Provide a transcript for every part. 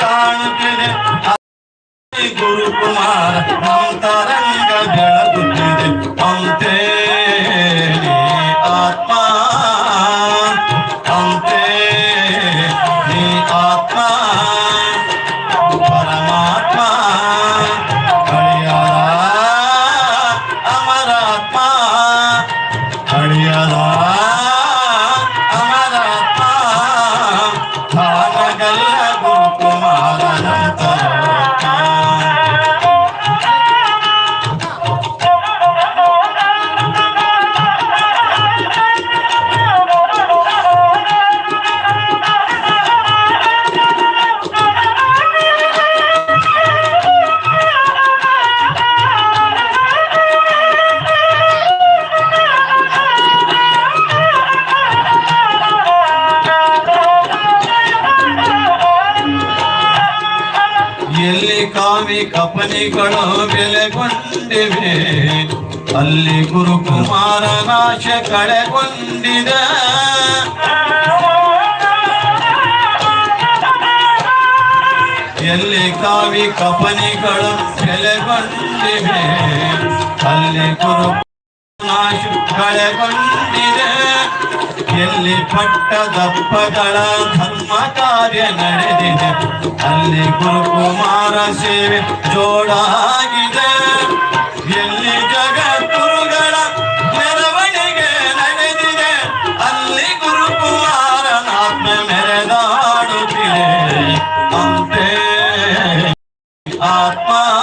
ಕಾಣುತ್ತಿದೆ ಅಲ್ಲಿ ಗುರುಕುಮಾರ ಅಂತರಂಗ ಬೆಳಗುತ್ತಿದೆ ಅಂತೆ ನೀ ಆತ್ಮ ಅಂತೆ ನೀ ಆತ್ಮ ಪರಮಾತ್ಮ ಅಳಿಯದ ಅಮರಾತ್ಮ ಅಳಿಯದ ಕಪನಿಗಳು ಬೆಲೆಗೊಂಡಿವೆ. ಅಲ್ಲಿ ಗುರುಕುಮಾರ ನಾಶ ಕಳೆಗೊಂಡಿದೆ. ಎಲ್ಲಿ ಕಾವಿ ಕಪನಿಗಳು ಬೆಲೆಗೊಂಡಿವೆ. ಅಲ್ಲಿ ಗುರು ಕಳೆಗೊಂಡಿದೆ ಎಲ್ಲಿ ಪಟ್ಟ ದಪ್ಪಗಳ ಧರ್ಮ ಕಾರ್ಯ ನಡೆದಿದೆ. ಅಲ್ಲಿ ಗುರುಕುಮಾರ ಸೇವೆ ಜೋಡಾಗಿದೆ. ಎಲ್ಲಿ ಜಗದ್ಗುರುಗಳ ಮೆರವಣಿಗೆ ನಡೆದಿದೆ. ಅಲ್ಲಿ ಗುರುಕುಮಾರನಾತ್ಮ ಮೆರೆದಾಡುತ್ತಿದೆ. ಅಂತೆ ಆತ್ಮ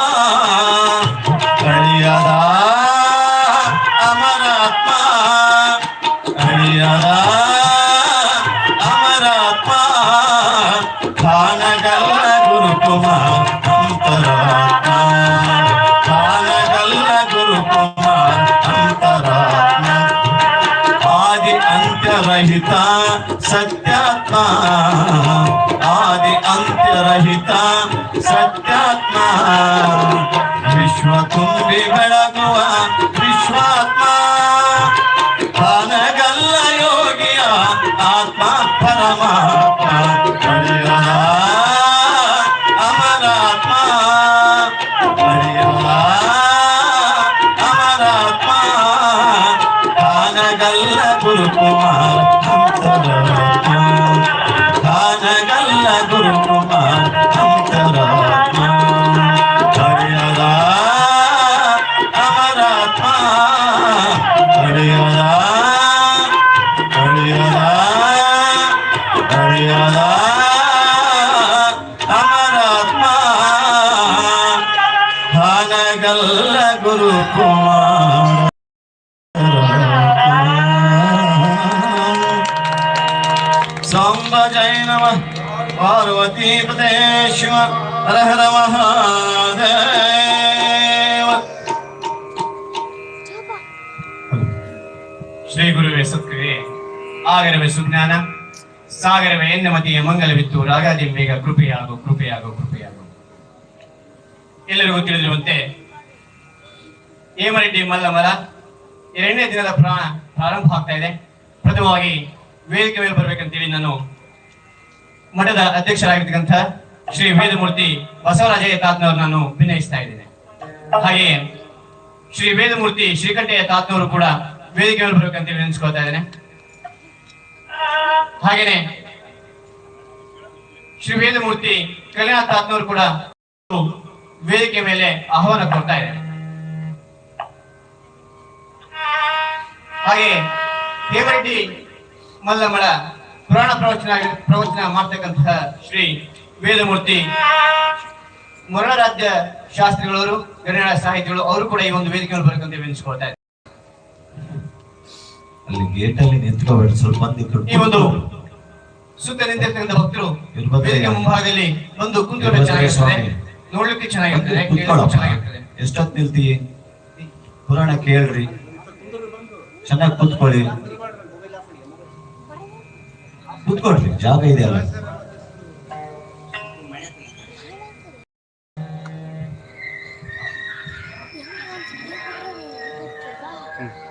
ಖಾನಗಲ್ಲ ಗುರುಕುಮಾರ್ ಅಂತರಾತ್ಮ ಖಾನಗಲ್ಲ ಗುರುಕುಮಾರ್ ಅಂತರಾತ್ಮ ಆದಿ ಅಂತ್ಯರಹಿತ ಸತ್ಯಾತ್ಮ ಆದಿ ಅಂತ್ಯರಹಿತ ಸತ್ಯಾತ್ಮ ವಿಶ್ವ ತುಂಬಿ ಬೆಳಗುವ గల్ల గురు కుమార్ గాన గల్ల గురు కుమార్ అంతరాత్మా అమరాత్మా అడియరా అడియరా అడియరా అమరాత్మా గాన గల్ల గురు కుమార్ ಸಾಂಬ ಜೈ ನಮ ಪಾರ್ವತಿ हर ಮಹಾದೇವ ಶ್ರೀ ಗುರುವೇ ಸತ್ಕವೇ ಆಗರವೇ ಸುಜ್ಞಾನ, ಸಾಗರವೇ ಎನ್ನಮತಿಯ ಮಂಗಲವಿತ್ತು ರಾಗಾದಿಂಬೇಗ ಕೃಪೆಯಾಗು ಕೃಪೆಯಾಗು ಕೃಪೆಯಾಗು. ಎಲ್ಲರಿಗೂ ತಿಳಿದಿರುವಂತೆ, ಹೇಮರೆಡ್ಡಿ ಮಲ್ಲಮಲ ಎರಡನೇ ದಿನದ ಪ್ರಾಣ ಪ್ರಾರಂಭ ಆಗ್ತಾ ಇದೆ. ಪ್ರಥಮವಾಗಿ ವೇದಿಕೆ ಮೇಲೆ ಬರ್ಬೇಕಂತೇಳಿ ನಾನು ಮಠದ ಅಧ್ಯಕ್ಷರಾಗಿರ್ತಕ್ಕಂಥ ಶ್ರೀ ವೇದಮೂರ್ತಿ ಬಸವರಾಜಯ್ಯ ತಾತ್ನವರು ನಾನು ವಿನಯಿಸ್ತಾ ಇದ್ದೇನೆ. ಹಾಗೆಯೇ ಶ್ರೀ ವೇದಮೂರ್ತಿ ಶ್ರೀಕಂಠಯ್ಯ ತಾತ್ನವರು ಕೂಡ ವೇದಿಕೆ ಬರ್ಬೇಕಂತ ನೆನೆಸ್ಕೊಳ್ತಾ ಇದ್ದೇನೆ. ಹಾಗೇನೆ ಶ್ರೀ ವೇದಮೂರ್ತಿ ಕಲ್ಯಾಣ ತಾತ್ನವರು ಕೂಡ ವೇದಿಕೆ ಮೇಲೆ ಆಹ್ವಾನ ಕೊಡ್ತಾ ಇದ್ದಾರೆ. ಹಾಗೆ ಹೇಮರೆಡ್ಡಿ ಮಲ್ಲಮ್ಮಳ ಪುರಾಣ ಪ್ರವಚನ ಪ್ರವಚನ ಮಾಡ್ತಕ್ಕಂತಹ ಶ್ರೀ ವೇದಮೂರ್ತಿ ಮರಣರಾಜ್ಯ ಶಾಸ್ತ್ರಿಗಳವರು ಗಣ್ಯ ಸಾಹಿತಿಗಳು ಅವರು ಕೂಡ ಈ ಒಂದು ವೇದಿಕೆಯನ್ನು ಬರಕಂತ ವಿನಿಸ್ಕೊಳ್ತಾ ಇದ್ದಾರೆ. ಅಲ್ಲಿ ಗೇಟ್ ಅಲ್ಲಿ ನಿಂತ್ಕೋಬೇಡಿ ಸ್ವಲ್ಪ ಮಂದಿ ಈ ಒಂದು ಸುತ್ತ ನಿಂತಿರ್ತಕ್ಕಂಥ ಭಕ್ತರು. ವೇದಿಕೆ ಮುಂಭಾಗದಲ್ಲಿ ಒಂದು ಕುಂತ್ಕೊಂಡ್ರೆ ಚೆನ್ನಾಗಿರ್ತದೆ. ನೋಡ್ಲಿಕ್ಕೆ ಚೆನ್ನಾಗಿರ್ತದೆ ಎಷ್ಟೊತ್ತು ನಿಲ್ತಿ ಪುರಾಣ ಕೇಳ್ರಿ. ಚೆನ್ನಾಗಿ ಕೂತ್ಕೊಳ್ಳಿ. ಕುತ್ಕೊಳ್ರಿ ಜಾಗ ಇದೆ ಅಲ್ಲ Mm-hmm.